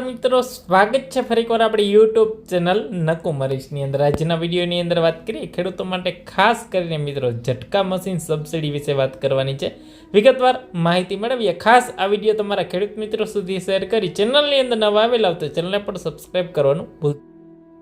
મિત્રો, સ્વાગત છે ફરીકવાર આપણી યુટ્યુબ ચેનલ નકુમરીશની અંદર. આજના વિડીયોની અંદર વાત કરીએ ખેડૂતો માટે ખાસ કરીને મિત્રો, ઝટકા મશીન સબસિડી વિશે વાત કરવાની છે. વિગતવાર માહિતી મેળવીએ. ખાસ આ વીડિયો તમારા ખેડૂત મિત્રો સુધી શેર કરી ચેનલની અંદર નવા આવેલા હોય તો ચેનલને પણ સબસ્ક્રાઈબ કરવાનું ભૂલ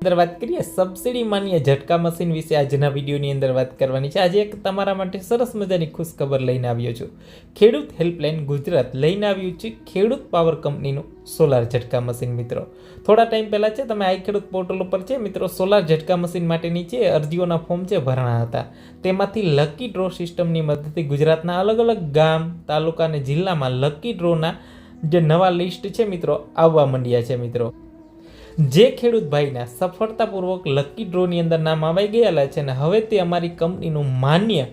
અંદર વાત કરીએ, સબસિડી માન્ય ઝટકા મશીન વિશે આજના વિડીયોની અંદર વાત કરવાની છે. આજે એક તમારા માટે સરસ મજાની ખુશ ખબર લઈને આવ્યો છું. ખેડૂત હેલ્પલાઇન ગુજરાત લઈને આવ્યું છે ખેડૂત પાવર કંપનીનું સોલાર ઝટકા મશીન, મિત્રો. થોડા ટાઈમ પહેલાં છે, તમે આઈ ખેડૂત પોર્ટલ ઉપર છે, મિત્રો, સોલાર ઝટકા મશીન માટેની છે અરજીઓના ફોર્મ છે, ભરણા હતા. તેમાંથી લકી ડ્રો સિસ્ટમની મદદથી ગુજરાતના અલગ અલગ ગામ, તાલુકા અને જિલ્લામાં લકી ડ્રોના જે નવા લિસ્ટ છે, મિત્રો, આવવા માંડ્યા છે, મિત્રો. જે ખેડૂત ભાઈના સફળતાપૂર્વક લકી ડ્રોની અંદર નામ આવી ગયેલા છે ને હવે તે અમારી કંપનીનું માન્ય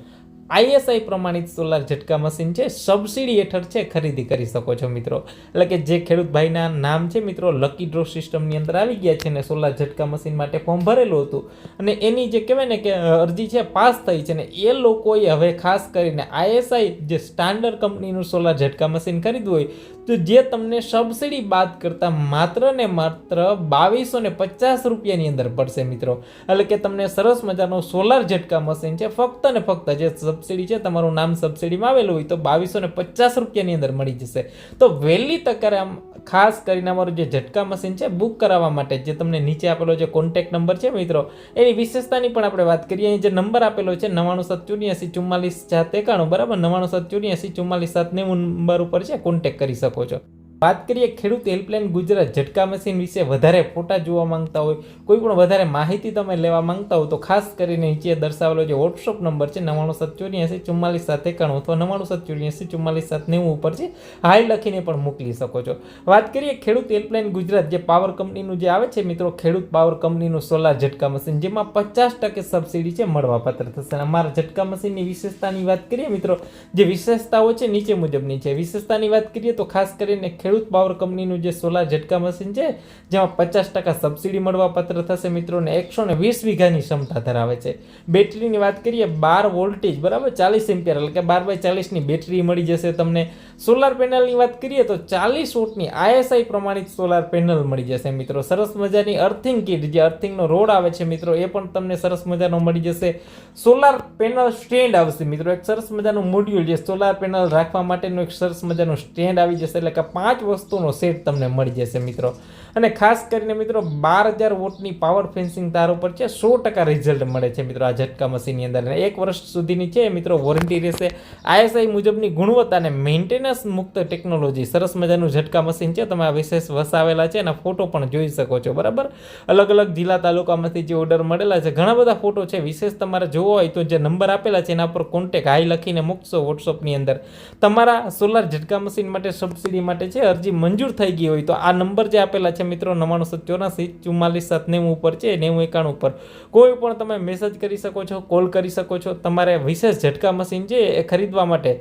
આઈએસઆઈ પ્રમાણિત સોલાર ઝટકા મશીન છે સબસિડી હેઠળ છે, ખરીદી કરી શકો છો મિત્રો. એટલે કે જે ખેડૂત ભાઈના નામ છે મિત્રો લકી ડ્રો સિસ્ટમની અંદર આવી ગયા છે ને સોલાર ઝટકા મશીન માટે ફોર્મ ભરેલું હતું. અને એની જે કહેવાય ને કે અરજી છે, પાસ થઈ છે ને એ લોકોએ હવે ખાસ કરીને આઈએસઆઈ જે સ્ટાન્ડર્ડ કંપનીનું સોલાર ઝટકા મશીન ખરીદવું હોય તો જે તમને સબસિડી બાદ કરતાં માત્ર ને માત્ર બાવીસો ને પચાસ રૂપિયાની અંદર પડશે મિત્રો. એટલે કે તમને સરસ મજાનું સોલાર ઝટકા મશીન છે, ફક્ત ને ફક્ત જે સબસિડી છે, તમારું નામ સબસિડીમાં આવેલું હોય તો બાવીસો ને પચાસ રૂપિયાની અંદર મળી જશે. તો વહેલી તકે આમ ખાસ કરીને અમારું જે ઝટકા મશીન છે, બુક કરાવવા માટે જે તમને નીચે આપેલો જે કોન્ટેક્ટ નંબર છે મિત્રો, એની વિશેષતાની પણ આપણે વાત કરીએ. અહીં જે નંબર આપેલો છે, નવાણું સાત ચુમ્માલીસ સાત એકાણું, બરાબર? નવાણું સાત ચુમ્માલીસ સાત નેવું નંબર ઉપર છે કોન્ટેક્ટ કરી શકો. છો. વાત કરીએ ખેડૂત હેલ્પલાઇન ગુજરાત ઝટકા મશીન વિશે વધારે ફોટા જોવા માંગતા હોય, કોઈ પણ વધારે માહિતી તમે લેવા માંગતા હો તો ખાસ કરીને નીચે દર્શાવેલો જે વોટ્સઅપ નંબર છે નવાણું સાત ચોર્યાસી ચુમ્માલીસ સાત એકાણું અથવા નવાણું સાત ચોર્યાસી ચુમ્માલીસ સાત નેવું ઉપર છે હાઈ લખીને પણ મોકલી શકો છો. વાત કરીએ ખેડૂત હેલ્પલાઇન ગુજરાત જે પાવર કંપનીનું જે આવે છે મિત્રો, ખેડૂત પાવર કંપનીનું સોલાર ઝટકા મશીન, જેમાં પચાસ ટકે સબસિડી છે મળવાપાત્ર થશે. અમારા ઝટકા મશીનની વિશેષતાની વાત કરીએ મિત્રો, જે વિશેષતાઓ છે નીચે મુજબની છે. વિશેષતાની વાત કરીએ તો ખાસ કરીને ખેડૂત પાવર કંપનીનું જે સોલાર ઝટકા મશીન છે, જેમાં પચાસ ટકા સબસિડી મળવાપાત્ર થશે મિત્રોને, એકસો ને વીસ વીઘાની ક્ષમતા ધરાવે છે. બેટરીની વાત કરીએ, બાર વોલ્ટેજ, બરાબર, ચાલીસ એમ્પિયર, એટલે કે બાર બાય ચાલીસની બેટરી મળી જશે તમને. સોલાર પેનલની વાત કરીએ તો ચાલીસ વોટની આઈએસઆઈ પ્રમાણિત સોલાર પેનલ મળી જશે મિત્રો. સરસ મજાની અર્થિંગ કીટ જે અર્થિંગનો રોડ આવે છે મિત્રો, એ પણ તમને સરસ મજાનો મળી જશે. સોલાર પેનલ સ્ટેન્ડ આવશે મિત્રો. એક સરસ મજાનું મોડ્યુલ જે સોલાર પેનલ રાખવા માટેનું એક સરસ મજાનું સ્ટેન્ડ આવી જશે, એટલે કે પાંચ વસ્તુનો સેટ તમને મળી જશે મિત્રો. અને ખાસ કરીને મિત્રો, બાર હજાર વોટની પાવર ફેન્સિંગ તાર ઉપર છે, સો ટકા રિઝલ્ટ મળે છે મિત્રો આ ઝટકા મશીનની અંદર. અને એક વર્ષ સુધીની છે, મિત્રો વોરંટી રહેશે. આઈએસઆઈ મુજબની ગુણવત્તા અને મેન્ટેનન્સ મુક્ત ટેકનોલોજી સરસ મજાનું ઝટકા મશીન છે. તમે આ વિશેષ વસાવેલા છે, એના ફોટો પણ જોઈ શકો છો, બરાબર? અલગ અલગ જિલ્લા તાલુકામાંથી જે ઓર્ડર મળેલા છે, ઘણા બધા ફોટો છે. વિશેષ તમારે જોવો હોય તો જે નંબર આપેલા છે, એના પર કોન્ટેક હાઈ લખીને મૂકશો વોટ્સઅપની અંદર. તમારા સોલાર ઝટકા મશીન માટે સબસિડી માટે છે અરજી મંજૂર થઈ ગઈ હોય તો આ નંબર જે આપેલા છે મિત્રો નવ્વાણું સાત ચોરાસી ચુમ્માલીસ સાત નેવું ઉપર છે, નેવું એકાણું ઉપર. કોઈ પણ તમે મેસેજ કરી શકો છો કોલ કરી શકો છો, તમારે વિશેષ ઝટકા મશીન છે એ ખરીદવા માટે.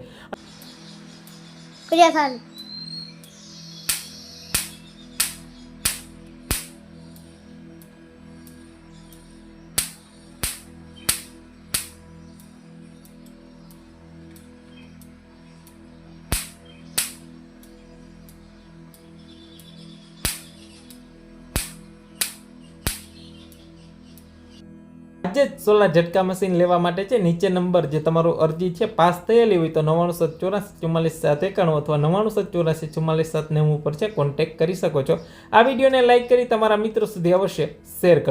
આજે જ સોલાર ઝટકા મશીન લેવા માટે છે. નીચે નંબર જે તમારો અરજી છે પાસ થયેલી હોય તો નવ્વાણું સાત ચોરાસી ચુમ્માલીસ સાત એકાણું અથવા નવ્વાણું સાત ચોરાસી ચુમ્માલીસ સાત નેવું ઉપર છે. કોન્ટેક્ટ કરી શકો છો. આ વિડીયોને લાઇક કરી તમારા મિત્રો સુધી અવશ્ય શેર કરજો.